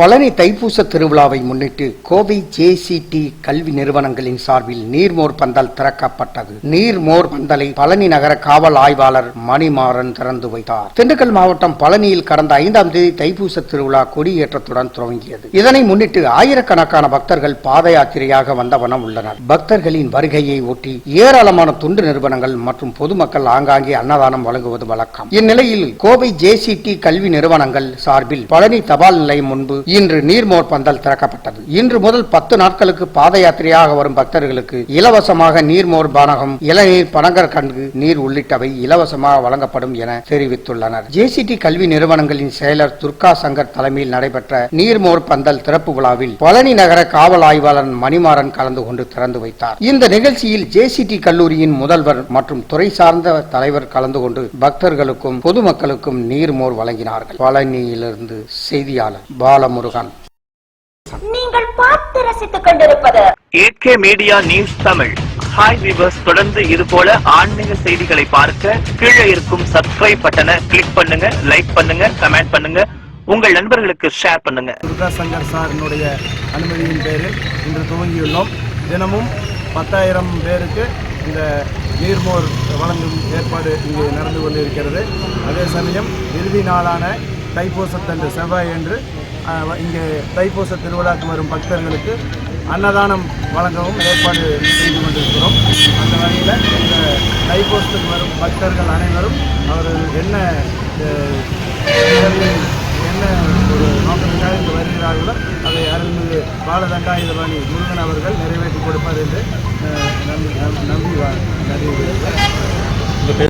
பழனி தைப்பூச திருவிழாவை முன்னிட்டு கோவை ஜேசிடி கல்வி நிறுவனங்களின் சார்பில் நீர்மோர் பந்தல் திறக்கப்பட்டது. நீர்மோர் பந்தலை பழனி நகர காவல் ஆய்வாளர் மணிமாறன் திறந்து வைத்தார். திண்டுக்கல் மாவட்டம் பழனியில் கடந்த ஐந்தாம் தேதி தைப்பூச திருவிழா கொடியேற்றத்துடன் துவங்கியது. இதனை முன்னிட்டு ஆயிரக்கணக்கான பக்தர்கள் பாத யாத்திரையாக வந்தவனம் உள்ளனர். பக்தர்களின் வருகையை ஒட்டி ஏராளமான தொண்டு நிறுவனங்கள் மற்றும் பொதுமக்கள் ஆங்காங்கே அன்னதானம் வழங்குவது வழக்கம். இந்நிலையில் கோவை ஜேசிடி கல்வி நிறுவனங்கள் சார்பில் பழனி தபால் நிலையம் முன்பு இன்று நீர்மோர் பந்தல் திறக்கப்பட்டது. இன்று முதல் பத்து நாட்களுக்கு பாத யாத்திரையாக வரும் பக்தர்களுக்கு இலவசமாக நீர்மோர் பானகம் இளநீர் பனங்கர் கண்கு நீர் உள்ளிட்டவை இலவசமாக வழங்கப்படும் என தெரிவித்துள்ளனர். ஜேசிடி கல்வி நிறுவனங்களின் செயலர் துர்கா சங்கர் தலைமையில் நடைபெற்ற நீர்மோர் பந்தல் திறப்பு விழாவில் பழனி நகர காவல் ஆய்வாளர் மணிமாறன் கலந்து கொண்டு திறந்து வைத்தார். இந்த நிகழ்ச்சியில் ஜேசிடி கல்லூரியின் முதல்வர் மற்றும் துறை சார்ந்த தலைவர் கலந்து கொண்டு பக்தர்களுக்கும் பொதுமக்களுக்கும் நீர்மோர் வழங்கினார்கள். பழனியிலிருந்து செய்தியாளர் பாலம் பாலமுருகன் நீங்கள் பார்த்து ரசித்துக் கொண்டிருப்பது AK media news Tamil hi viewers தொடர்ந்து இது போல ஆன்மீக செய்திகளை பார்க்க கீழே இருக்கும் சப்ஸ்கிரைப் பட்டனை கிளிக் பண்ணுங்க லைக் பண்ணுங்க கமெண்ட் பண்ணுங்க. உங்கள் நண்பர்களுக்கு ஷேர் பண்ணுங்க. துர்கா சங்கர் சாரினுடைய அனுமதியின் பேரில் இன்று துவங்கியுள்ளோம். தினமும் பத்தாயிரம் பேருக்கு இந்த நீர்மோர் வழங்கும் ஏற்பாடு இங்கு நடந்து கொண்டிருக்கிறது. அதே சமயம் இறுதி நாளான தைப்பூசத்தன்று செவ்வாய் என்று இங்கே தைப்பூச திருவிழாக்கு வரும் பக்தர்களுக்கு அன்னதானம் வழங்கவும் ஏற்பாடு செய்து கொண்டிருக்கிறோம். அந்த வகையில் இந்த தைப்பூசத்துக்கு வரும் பக்தர்கள் அனைவரும் அவர்கள் என்ன என்ன ஒரு நோக்கத்துக்காக இங்கு வருகிறார்களோ அதை அருள்மிகு பாலதண்டாயுதபாணி முருகன் அவர்கள் நிறைவேற்றி கொடுப்பார் என்று நம்பி நம்பி வா-